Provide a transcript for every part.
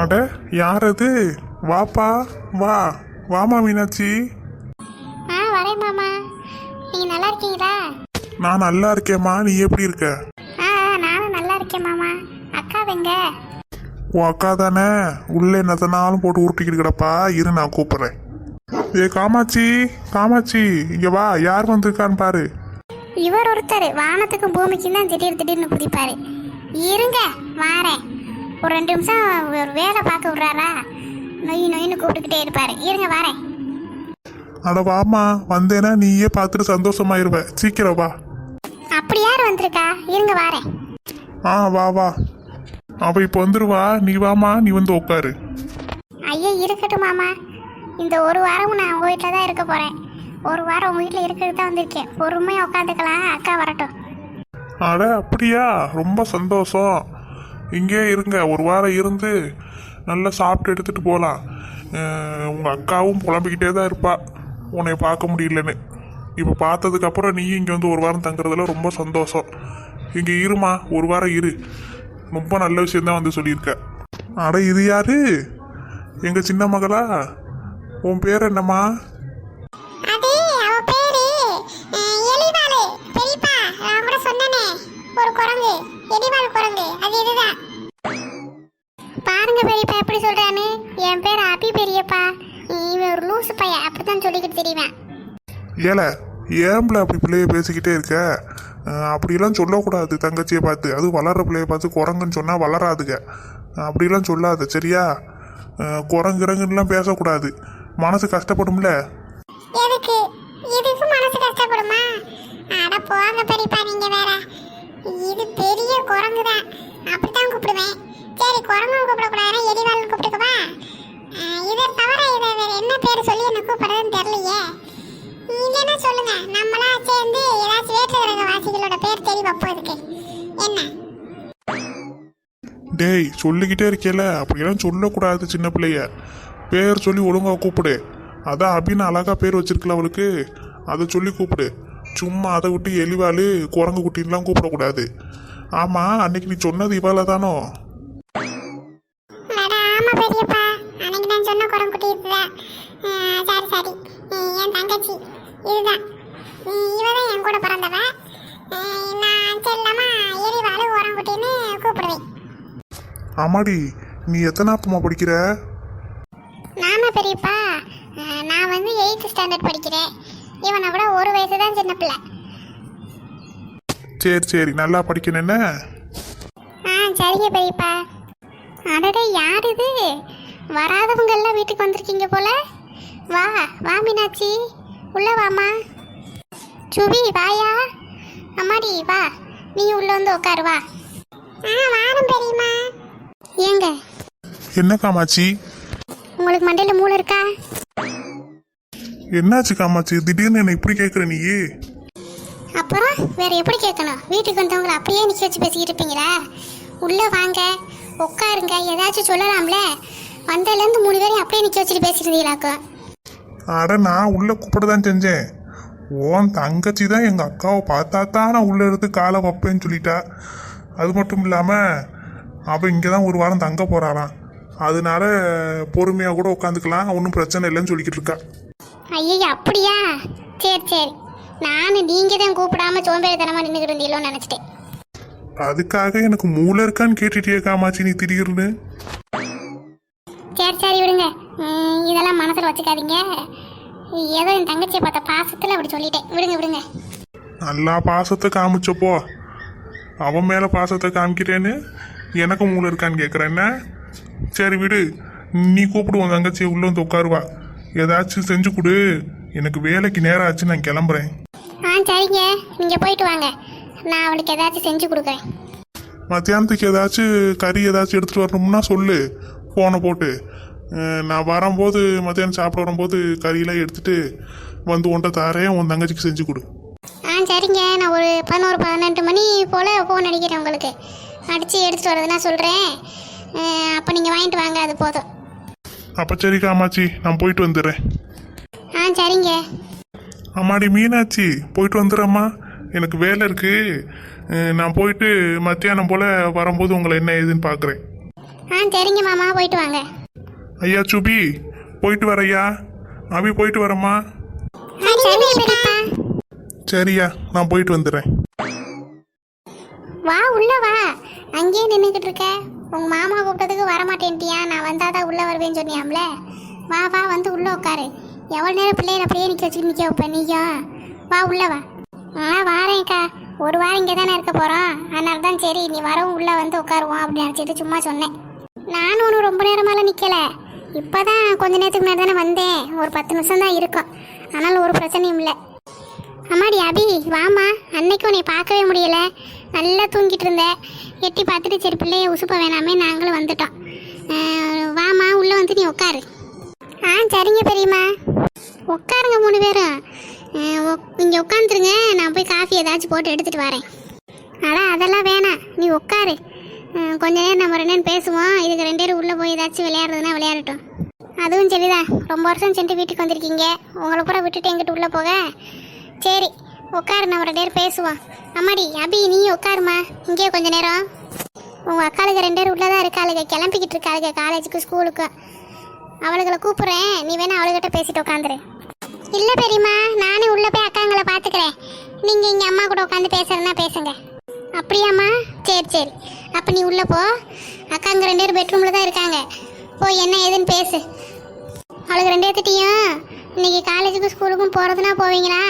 அட யார் அது வாப்பா வா. வாமா மீனாட்சி. ஆ வரேன் மாமா. நீங்க நல்லா இருக்கீங்களா? நான் நல்லா இருக்கேம்மா. நீ எப்படி இருக்க? ஆ ஆ, நானும் நல்லா இருக்கேன் மாமா. அக்கா வெங்க உன் அக்கா தானே? உள்ள என்னத்தனாலும் போட்டு உருட்டிக்கிட்டு கிடப்பா. இரு நான் கூப்பிட்றேன். ஏ காமாட்சி காமாட்சி இங்க வா. யார் வந்திருக்கான்னு பாரு. இவர் ஒருத்தர். வானத்துக்கும் பூமிக்கும் தான் திடீர் திடீர்னு குதிப்பாரு. இருங்க வாரேன். ஒரு ரெண்டு நிமிஷம் ஒரு வேலை பார்க்க விட்றாரா? நொய் நொயின்னு கூப்பிட்டுக்கிட்டே இருப்பாரு. இருங்க வரேன். அட வாமா வந்தேன்னா நீயே பார்த்துட்டு சந்தோஷமாயிருவ. சீக்கிரம் வா. அப்படி யார் வந்திருக்கா? இருங்க வரேன். ஆ வா வா. அவ இப்போ வந்துருவா. நீ வாமா நீ வந்து உட்காரு ஐயா இருக்கட்டும் மாமா. இந்த ஒரு வாரமும் நான் உங்கள் வீட்டில் தான் இருக்க போகிறேன் ஒரு வாரம் உங்கள் வீட்டில் இருக்கிறது தான் வந்திருக்கேன். பொறுமையாக உட்காந்துக்கலாம் அக்கா வரட்டும். அட அப்படியா? ரொம்ப சந்தோஷம். இங்கே இருங்க. ஒரு வாரம் இருந்து நல்லா சாப்பிட்டு எடுத்துகிட்டு போகலாம் உங்கள் அக்காவும் புலம்பிக்கிட்டே தான் இருப்பா. உன்னை பார்க்க முடியலன்னு. இப்போ பார்த்ததுக்கப்புறம் நீ இங்கே வந்து ஒரு வாரம் தங்குறதுல ரொம்ப சந்தோஷம். இங்கே இருமா. ஒரு வாரம் இரு. ரொம்ப நல்ல விஷயந்தான் வந்து சொல்லியிருக்க. அட இது யாரு? எங்கள் சின்ன மகளா? உன் பேர் என்னம்மா? சொல்லிக்கிட்டு தெரியுவேன் ஏல ஏம்பல அப்படி பிள்ளைய பேசிக்கிட்டே இருக்க? அப்படிலாம் சொல்லக்கூடாது தங்கச்சியை பார்த்து. அது வளர்ற பிள்ளைய பார்த்து குரங்குன்னு சொன்னால் வளராதுங்க. அப்படிலாம் சொல்லாத சரியா? குரங்குறங்குலாம் பேசக்கூடாது. மனசு கஷ்டப்படும்ல? எதுக்கு? இதுக்கு மனசு கஷ்டப்படுமா? அட போங்க பெரியப்பா நீங்க வேற. இது பெரிய குரங்கு தான். அப்படித்தான் கூப்பிடுவேன். சரி குரங்கு கூப்பிடக்கூடாதுன்னா எலிவாள்னு கூப்பிட்டுக்கவா? இதை தவிர இதை வேற என்ன பேர் சொல்லி என்ன கூப்பிடுறதுன்னு பேர் தெரிய வைப்போம் இதுக்கு என்ன? டேய் சொல்லிக்கிட்டே இருக்கேல. அப்படிலாம் சொல்லக்கூடாது சின்ன பிள்ளைய. பேர் சொல்லி ஒழுங்கா கூப்பிடு. அதான் அபின்னு அழகா பேர் வச்சிருக்கல அவளுக்கு. அதை சொல்லி கூப்பிடு. சும்மா அதை விட்டு எலிவாளு குரங்கு குட்டின்லாம் கூப்பிடக்கூடாது. ஆமா அன்னைக்கு நீ சொன்னது இவாள தானோ? சரி சரி. என் தங்கச்சி? இதுதான். இவ தான் என் கூட பிறந்தவ அஹ் நான் செல்லமா? எரிவாளு உரங்குட்டின்னு கூப்பிடுவேன். ஆமாடி நீ எத்தனாப்பமா படிக்கிற? நாம பெரியப்பா நான் வந்து எயித்து ஸ்டாண்டர்ட் படிக்கிறேன். இவனை விட ஒரு வயசு தான் சின்ன பிள்ளை. சரி சரி நல்லா படிக்கணும் என்ன? ஆ சரிங்க பெரியப்பா. அடடே யார் இது? வராதவங்க எல்லாம் வீட்டுக்கு வந்திருக்கீங்க போல. வா வா மீனாட்சி. உள்ள வாமா சுபி வாயா. அம்மாடி வா. நீ உள்ள வந்து உட்காரு வா. ஆ வாரம் பெரியம்மா. ஏங்க? என்ன காமாட்சி உங்களுக்கு மண்டையில் மூளை இருக்கா? என்னாச்சு காமாட்சி திடீர்னு என்ன இப்படி கேட்குற நீ அப்புறம் வேற எப்படி கேட்கணும்? வீட்டுக்கு வந்தவங்களை அப்படியே நிக்க வச்சு பேசிக்கிட்டு இருப்பீங்களா? உள்ள வாங்க உட்காருங்க ஏதாச்சும் சொல்லலாம்ல? வந்ததுலேருந்து மூணு பேரையும் அப்படியே நிக்க வச்சுட்டு பேசிட்டு இருந்தீங்களாக்கும்? அட நான் உள்ள கூப்பிட தான் செஞ்சேன். உன் தங்கச்சி தான் எங்கள் அக்காவை பார்த்தா தான் நான் உள்ள எடுத்து காலை வைப்பேன்னு சொல்லிட்டா. அது மட்டும் இல்லாமல் அவள் இங்கே தான் ஒரு வாரம் தங்க போகிறாளாம் அதனால பொறுமையாக கூட உட்காந்துக்கலாம். ஒன்றும் பிரச்சனை இல்லைன்னு சொல்லிக்கிட்டு இருக்கா. ஐயோ அப்படியா? சரி சரி. நானும் நீங்க தான் கூப்பிடாம சோம்பேறித்தனமா நின்றுக்கிட்டு இருந்தீங்களோன்னு நினைச்சிட்டேன். அதுக்காக எனக்கு மூளை இருக்கான்னு கேட்டுட்டியே காமாச்சி நீ திடீர்னு. சரி சரி விடுங்க. இதெல்லாம் மனசுல வச்சுக்காதீங்க. ஏதோ என் தங்கச்சியை பார்த்த பாசத்துல அப்படி சொல்லிட்டேன். விடுங்க விடுங்க. நல்லா பாசத்தை காமிச்சப்போ அவன் மேலே பாசத்தை காமிக்கிறேன்னு எனக்கு மூளை இருக்கான்னு கேட்குறேன் என்ன? சரி விடு. நீ கூப்பிடு உன் தங்கச்சி உள்ள வந்து உட்காருவா. ஏதாச்சும் செஞ்சு கொடு. எனக்கு வேலைக்கு நேரம் ஆச்சு நான் கிளம்புறேன். ஆ சரிங்க. நீங்க போயிட்டு வாங்க. நான் அவளுக்கு ஏதாச்சும் செஞ்சு கொடுக்குறேன். மத்தியானத்துக்கு ஏதாச்சும் கறி ஏதாச்சும் எடுத்துகிட்டு வரணும்னா சொல்லு. ஃபோனை போட்டு. நான் வரும்போது மத்தியானம் சாப்பிட வரும்போது கறியெல்லாம் எடுத்துட்டு வந்து உன்ட்ட தாரேன் உன் தங்கச்சிக்கு செஞ்சு கொடு. ஆ சரிங்க. நான் ஒரு பதினோரு பன்னெண்டு மணி போல் ஃபோன் அடிக்கிறேன் உங்களுக்கு. அடித்து எடுத்துகிட்டு வரதுன்னா சொல்கிறேன் அப்போ நீங்கள் வாங்கிட்டு வாங்க அது போதும். அப்போ சரி காமாச்சி நான் போயிட்டு வந்துடுறேன். ஆ சரிங்க. அம்மாடி மீனாட்சி போயிட்டு வந்துடுறேம்மா. எனக்கு வேலை இருக்கு. அஹ் நான் போயிட்டு மத்தியானம் போல் வரும்போது உங்களை என்ன ஏதுன்னு பார்க்குறேன் ஆ சரிங்க மாமா. போயிட்டு வாங்க. ஐயா சுபி போயிட்டு வரையா? அபி போயிட்டு வரேம்மா. சரியா நான் போயிட்டு வந்துடுறேன் வா உள்ள வா. அங்கேயே நின்றுக்கிட்டு இருக்க. உங்க மாமா கூப்பிட்டதுக்கு வர மாட்டேன்ட்டியா நான் வந்தாதான் உள்ள வருவேன்னு சொன்னியாம்ல? வா வா வந்து உள்ள உட்காரு. எவ்வளோ நேரம் பிள்ளைகளை அப்படியே நிற்க வச்சு நிற்க வைப்பேன் நீயும் வா உள்ள வா. ஆ வாரேன்க்கா. ஒரு வாரம் இங்கே தானே இருக்க போகிறோம் அதனால தான் சரி நீ வரவும் உள்ளே வந்து உட்காருவோம் அப்படின்னு நினச்சிட்டு சும்மா சொன்னேன். நானும் ஒன்றும் ரொம்ப நேரமாலாம் நிற்கல இப்போ தான் கொஞ்ச நேரத்துக்கு முன்னாடி தானே வந்தேன். ஒரு பத்து நிமிஷம் தான் இருக்கும். அதனால் ஒரு பிரச்சனையும் இல்லை. அம்மாடி அபி வாமா அன்னைக்கு உன்னை பார்க்கவே முடியல. நல்லா தூங்கிட்டு இருந்தேன் எட்டி பார்த்துட்டு சரி பிள்ளைய உசுப்ப வேணாமே நாங்களும் வந்துட்டோம். வாமா உள்ளே வந்து நீ உட்காரு. ஆ சரிங்க பெரியம்மா. உட்காருங்க மூணு பேரும். இங்கே உட்காந்துருங்க நான் போய் காஃபி ஏதாச்சும் போட்டு எடுத்துகிட்டு வரேன். அட அதெல்லாம் வேணாம். நீ உட்காரு. கொஞ்ச நேரம் நம்ம ரெண்டு நேரம் பேசுவோம். இதுக்கு ரெண்டு பேரும் உள்ளே போய் ஏதாச்சும் விளையாடுறதுனா விளையாடட்டும். அதுவும் சரிதான். ரொம்ப வருஷம் சென்று வீட்டுக்கு வந்திருக்கீங்க. உங்களை கூட விட்டுட்டு எங்கிட்ட உள்ளே போக? சரி உட்காரு நம்ம ரெண்டு பேரும் பேசுவோம். அம்மாடி அபி நீ உட்காருமா இங்கேயே கொஞ்ச நேரம். உங்கள் அக்காளுக்கு ரெண்டு பேரும் உள்ளதான் இருக்காளுங்க. கிளம்பிக்கிட்டு இருக்காளுங்க காலேஜுக்கு ஸ்கூலுக்கு. அவளுகளை கூப்பிட்றேன். நீ வேணா அவளுக்கிட்ட பேசிட்டு உட்காந்துரு. இல்லை பெரியம்மா நானே உள்ளே போய் அக்காங்களை பார்த்துக்கிறேன். நீங்கள் இங்கே அம்மா கூட உட்காந்து பேசுகிறேன்னா பேசுங்க. அப்படியாம்மா? சரி சரி. அப்போ நீ உள்ளே போ. அக்காங்க ரெண்டு பேரும் பெட்ரூமில் தான் இருக்காங்க. போய் என்ன ஏதுன்னு பேசு. அவளுக்கு ரெண்டு பேர்த்திட்டையும் இன்றைக்கி காலேஜுக்கும் ஸ்கூலுக்கும் போகிறதுனா போவீங்களா?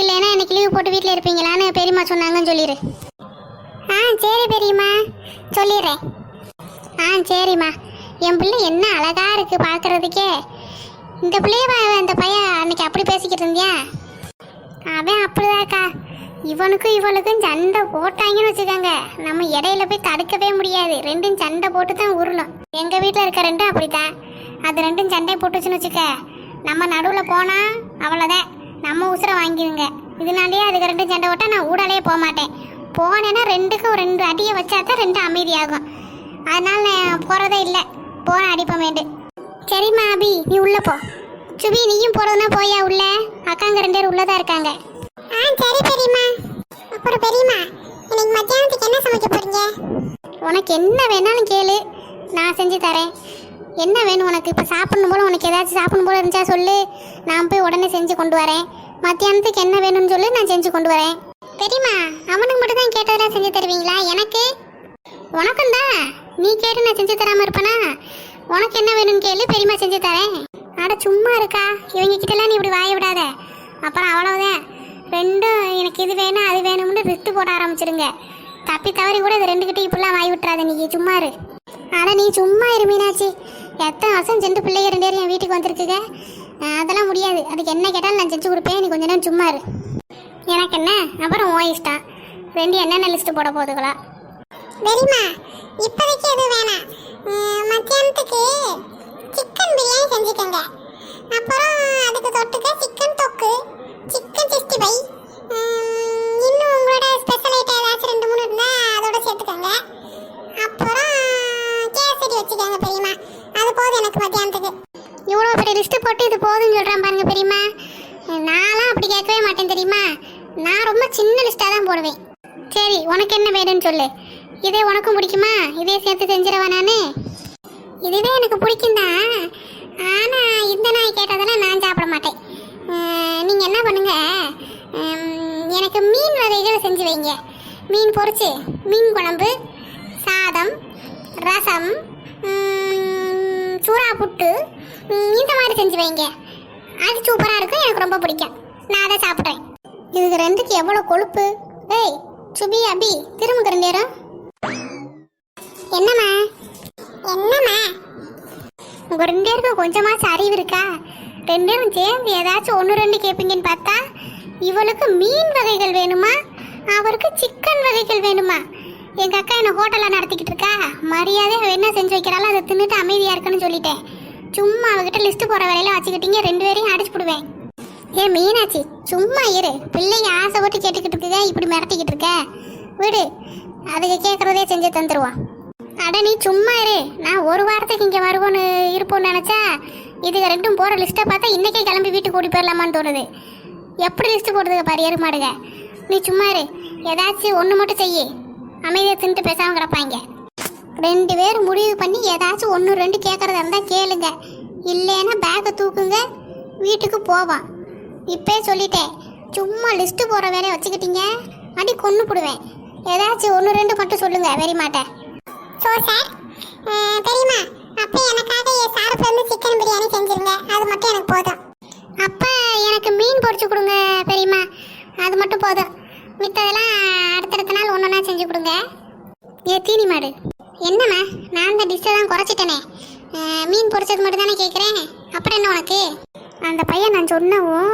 இல்லைன்னா இன்னைக்கு லீவ் போட்டு வீட்டில் இருப்பீங்களான்னு பெரியம்மா சொன்னாங்கன்னு சொல்லிடு ஆ சரி பெரியம்மா. சொல்லிடுறேன் ஆ சரிம்மா. என் பிள்ளை என்ன அழகாக இருக்குது பார்க்குறதுக்கே இந்த பிள்ளைய அந்த இந்த பையன்? அன்னைக்கு இவனுக்கும் இவளுக்கும் சண்டை போட்டாங்கன்னு வச்சுக்கோங்க. நம்ம இடையில போய் தடுக்கவே முடியாது. ரெண்டும் சண்டை போட்டு தான் உருளும். எங்கள் வீட்டில் இருக்க ரெண்டும் அப்படித்தான். அது ரெண்டும் சண்டை போட்டுச்சுன்னு வச்சுக்க. நம்ம நடுவில் போனால் அவ்வளோதான் நம்ம உசுரை வாங்கிடுங்க. இதனாலேயே அதுக்கு ரெண்டும் சண்டை போட்டால் நான் ஊடாலே போக மாட்டேன். போனேன்னா ரெண்டுக்கும் ரெண்டு அடியை வச்சா தான் ரெண்டு அமைதியாகும். அதனால் நான் போகிறதே இல்லை. போன அடிப்பமேண்டு சரிம்மா அபி நீ உள்ளே போ. சுபி நீயும் போகிறதுனா போயா உள்ள? அக்காங்க ரெண்டு பேர் உள்ளே தான் இருக்காங்க. ஆ சரி பெரியம்மா அப்புறம் பெரியம்மா இன்னைக்கு மத்தியானத்துக்கு என்ன சமைக்க போறீங்க? உனக்கு என்ன வேணாலும் கேளு. நான் செஞ்சு தரேன். என்ன வேணும் உனக்கு? இப்போ சாப்பிடணும் போல உனக்கு ஏதாச்சும் சாப்பிடணும் போல இருந்துச்சா சொல்லு. நான் போய் உடனே செஞ்சு கொண்டு வரேன். மத்தியானத்துக்கு என்ன வேணும்னு சொல்லு நான் செஞ்சு கொண்டு வரேன். பெரியம்மா அவனுக்கு மட்டும் தான் கேட்டதெல்லாம் செஞ்சு தருவீங்களா? எனக்கு? உனக்கும் தான். நீ கேட்டு நான் செஞ்சு தராம இருப்பேனா? உனக்கு என்ன வேணும்னு கேளு பெரியம்மா செஞ்சு தரேன். அட சும்மா இருக்கா. இவங்க கிட்டலாம் நீ இப்படி வாய விடாத. அப்புறம் அவ்வளவுதான். ரெண்டும் எனக்கு இது வேணும் அது வேணும்னு ரித்து போட ஆரம்பிச்சிருங்க தப்பி தவறி கூட இது ரெண்டு இப்படிலாம் வாய் விட்டுறாத நீ சும்மா இரு. ஆனால் நீ சும்மா இரு மீனாட்சி. எத்தனை வருஷம் சென்று பிள்ளைங்க ரெண்டு பேரும் என் வீட்டுக்கு வந்திருக்குங்க? அதெல்லாம் முடியாது. அதுக்கு என்ன கேட்டாலும் நான் செஞ்சு கொடுப்பேன். நீ கொஞ்ச நேரம் சும்மா இரு. எனக்கு என்ன? அப்புறம் ஓ இஷ்டம். ரெண்டு என்னென்ன லிஸ்ட் போட போகுதுங்களா வெரிமா இப்போதைக்கு எதுவும் வேணாம். மத்தியானத்துக்கு சிக்கன் பிரியாணி செஞ்சுக்கோங்க. அப்புறம் அதுக்கு தொட்டுக்க சிக்கன் தொக்கு. Chicken sixty five. இன்னும் உங்களோட ஸ்பெஷல் ஐட்டம் ஏதாச்சும் ரெண்டு மூணு இருந்தால் அதோட சேர்த்துக்கோங்க. அப்புறம் கேசரி வச்சுக்கோங்க பெரியம்மா. அது போதும் எனக்கு மத்தியானத்துக்கு. இவ்வளோ பெரிய லிஸ்ட்டு போட்டு இது போதும்னு சொல்கிறேன் பாருங்க பெரியம்மா. நான்லாம் அப்படி கேட்கவே மாட்டேன் தெரியுமா? நான் ரொம்ப சின்ன லிஸ்ட்டாக தான் போடுவேன். சரி உனக்கு என்ன வேணும்னு சொல்லு. இதே உனக்கும் பிடிக்குமா? இதே சேர்த்து செஞ்சிடவா நான்? இதுவே எனக்கு பிடிக்கும் தான் ஆனால் இந்த நாய் கேட்டதெல்லாம் நான் சாப்பிட மாட்டேன். நீங்கள் என்ன பண்ணுங்க? எனக்கு மீன் வகைகளை செஞ்சு வைங்க. மீன் பொரிச்சு மீன் குழம்பு சாதம் ரசம் சூறா புட்டு இந்த மாதிரி செஞ்சு வைங்க. அது சூப்பராக இருக்கும் எனக்கு ரொம்ப பிடிக்கும். நான் அதை சாப்பிட்றேன். இதுக்கு ரெண்டுக்கு எவ்வளோ கொழுப்பு? ஏய் சுபி அபி திரும்ப நேரம் என்னம்மா? என்னம்மா? உங்கள் ரெண்டு பேருக்கும் கொஞ்சமாச்சும் அறிவு இருக்கா? ரெண்டு பேரும் சேர்ந்து ஏதாச்சும் ஒன்று ரெண்டு கேட்பீங்கன்னு பார்த்தா இவளுக்கு மீன் வகைகள் வேணுமா? அவருக்கு சிக்கன் வகைகள் வேணுமா? எங்கள் அக்கா என்னை ஹோட்டலில் நடத்திக்கிட்டு இருக்கா? மரியாதை அவள் என்ன செஞ்சு வைக்கிறாளோ அதை தின்னுட்டு அமைதியாக இருக்குன்னு சொல்லிட்டேன். சும்மா அவகிட்ட லிஸ்ட்டு போகிற வேலையில வச்சுக்கிட்டீங்க ரெண்டு பேரையும் அடிச்சு விடுவேன் ஏன் மீனாட்சி சும்மா இரு. பிள்ளைங்க ஆசைப்பட்டு கேட்டுக்கிட்டு இருக்குங்க இப்படி மிரட்டிக்கிட்டு இருக்க? விடு. அதுக்கு கேட்குறதே செஞ்சு தந்துடுவான் அட நீ சும்மா இரு. நான் ஒரு வாரத்துக்கு இங்கே வருவோன்னு இருப்போம்னு நினச்சா இதுக்கு ரெண்டும் போகிற லிஸ்ட்டை பார்த்தா இன்றைக்கே கிளம்பி வீட்டுக்கு ஓடி போயிடலாமான்னு தோணுது. எப்படி லிஸ்ட்டு போடுறதுக்கு பாரு மாடுங்க நீ சும்மா இரு. ஏதாச்சும் ஒன்று மட்டும் செய்யி. அமைதியாக தின்ட்டு பேசாமல் கிடப்பாங்க. ரெண்டு பேரும் முடிவு பண்ணி ஏதாச்சும் ஒன்று ரெண்டு கேட்குறதா இருந்தால் கேளுங்க. இல்லைன்னா பேக்கை தூக்குங்க. வீட்டுக்கு போவான் இப்பே சொல்லிட்டேன். சும்மா லிஸ்ட்டு போகிற வேலையை வச்சுக்கிட்டீங்க. அடி கொன்று போடுவேன். ஏதாச்சும் ஒன்று ரெண்டு மட்டும் சொல்லுங்க வெரி மாட்டேன் ஸோ சார் தெரியுமா? அப்போ எனக்காக என் சார்பில் இருந்து சிக்கன் பிரியாணி செஞ்சிருங்க. அது மட்டும் எனக்கு போதும். அப்போ எனக்கு மீன் பொரிச்சு கொடுங்க பெரியம்மா. அது மட்டும் போதும். மித்ததெல்லாம் அடுத்தடுத்த நாள் ஒன்று ஒன்றா செஞ்சு கொடுங்க. ஏ தீனி மாடு. என்னம்மா? நான் அந்த டிஷ்ஷை தான் குறைச்சிட்டேனே. மீன் பொரிச்சது மட்டும் தானே கேட்குறேன் அப்புறம் என்ன உனக்கு? அந்த பையன் நான் சொன்னவும்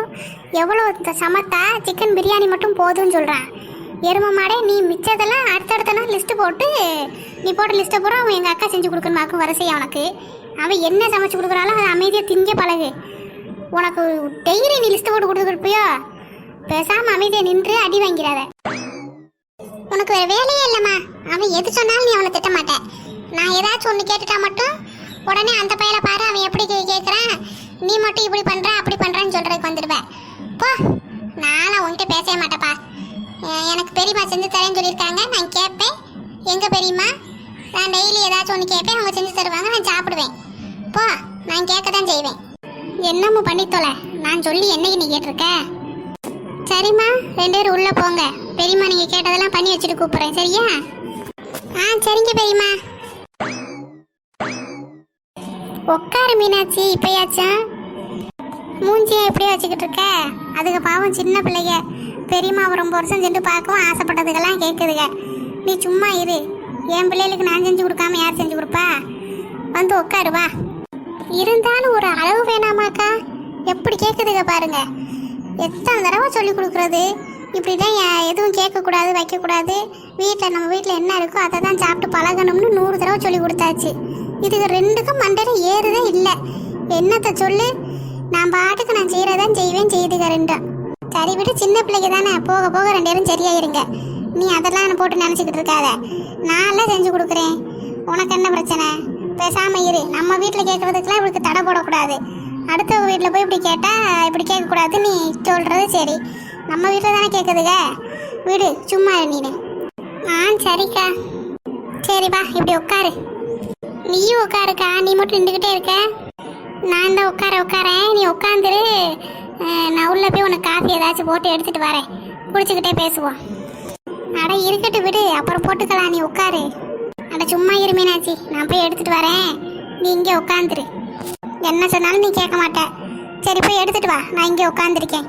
எவ்வளோ சமத்தா சிக்கன் பிரியாணி மட்டும் போதும்னு சொல்கிறான் எரும மாடே நீ மிச்சதெல்லாம் அடுத்தடுத்த நாள் லிஸ்ட்டு போட்டு நீ போட்ட லிஸ்ட்டை பூரா அவன் எங்கள் அக்கா செஞ்சு கொடுக்கணுமாக்கும் வரிசையை உனக்கு அவன் என்ன சமைச்சு கொடுக்குறாலும் அதை அமைதியாக திங்க பழகு. உனக்கு டெய்லி நீ லிஸ்ட் போட்டு கொடுத்துருப்பியோ? பேசாமல் அமைதியை நின்று அடி வாங்கிறாத உனக்கு வேற வேலையே இல்லைம்மா. அவன் எது சொன்னாலும் நீ அவனை திட்ட மாட்டேன் நான் ஏதாச்சும் ஒன்று கேட்டுட்டா மட்டும் உடனே அந்த பையனை பாரு அவன் எப்படி கேட்குறான் நீ மட்டும் இப்படி பண்ற அப்படி பண்ணுறான்னு சொல்கிறதுக்கு வந்துடுவேன். போ. நானும் உன்கிட்ட பேசவே மாட்டேப்பா எனக்கு பெரியம்மா செஞ்சு தரேன்னு சொல்லியிருக்காங்க. நான் கேட்பேன். எங்கள் பெரியம்மா? நான் டெய்லி ஏதாச்சும் ஒன்று கேட்பேன். அவங்க செஞ்சு தருவாங்க. நான் சாப்பிடுவேன். போ நான் கேட்க தான் செய்வேன் என்னமோ பண்ணித்தோல நான் சொல்லி என்னைக்கு நீ கேட்டிருக்க? சரிம்மா ரெண்டு பேரும் உள்ளே போங்க. பெரியம்மா நீங்கள் கேட்டதெல்லாம் பண்ணி வச்சுட்டு கூப்பிட்றேன். சரியா? ஆ சரிங்க பெரியம்மா. உட்காரு மீனாட்சி இப்பயாச்சும். மூஞ்சியை எப்படியே வச்சுக்கிட்டு இருக்க. அதுக்கு பாவம் சின்ன பிள்ளைங்க. பெரியம்மா ரொம்ப வருஷம் சென்று பார்க்கவும் ஆசைப்பட்டதுக்கெல்லாம் கேட்குதுங்க நீ சும்மா இரு. என் பிள்ளைகளுக்கு நான் செஞ்சு கொடுக்காம யார் செஞ்சு கொடுப்பா? வந்து உட்காரு வா. இருந்தாலும் ஒரு அளவு வேணாமாக்கா. எப்படி கேட்குதுங்க பாருங்க. எத்தனை தடவை சொல்லி கொடுக்குறது? இப்படி தான் எதுவும் கேட்கக்கூடாது வைக்கக்கூடாது. வீட்டில் நம்ம வீட்டில் என்ன இருக்கோ அதை தான் சாப்பிட்டு பழகணும்னு நூறு தடவை சொல்லி கொடுத்தாச்சு. இதுக்கு ரெண்டுக்கும் மண்டையில் ஏறுதே இல்லை. என்னத்தை சொல்லு? நான் பாட்டுக்கு நான் செய்கிறதான் செய்வேன் செய்துக ரெண்டும். சரி விட்டு சின்ன பிள்ளைக்கு தானே. போக போக ரெண்டு பேரும் சரியாயிருங்க. நீ அதெல்லாம் போட்டு நினச்சிக்கிட்டு இருக்காத. நான்லாம் செஞ்சு கொடுக்குறேன். உனக்கு என்ன பிரச்சனை? பேசாம இரு. நம்ம வீட்டில் கேட்குறதுக்கெலாம் இவளுக்கு தடை போடக்கூடாது. அடுத்தவங்க வீட்டில் போய் இப்படி கேட்டால் இப்படி கேட்கக்கூடாது. நீ சொல்கிறது சரி. நம்ம வீட்டில் தானே கேட்குதுங்க விடு சும்மா நீனு. ஆ சரிக்கா. சரிப்பா இப்படி உட்காரு. நீயும் உட்காருக்கா? நீ மட்டும் நின்றுக்கிட்டே இருக்க. நான் தான் உட்கார உட்காரேன். நீ உட்காந்துரு நான் உள்ளே போய் உனக்கு காஃபி ஏதாச்சும் போட்டு எடுத்துகிட்டு வரேன். குடிச்சுக்கிட்டே பேசுவோம். அட இருக்கட்டும் விடு. அப்புறம் போட்டுக்கலாம். நீ உட்காரு. அட சும்மா இருமீனாச்சி நான் போய் எடுத்துகிட்டு வரேன். நீ இங்கே உட்காந்துரு. என்ன சொன்னாலும் நீ கேட்க மாட்ட. சரி போய் எடுத்துகிட்டு வா. நான் இங்கே உட்காந்துருக்கேன்.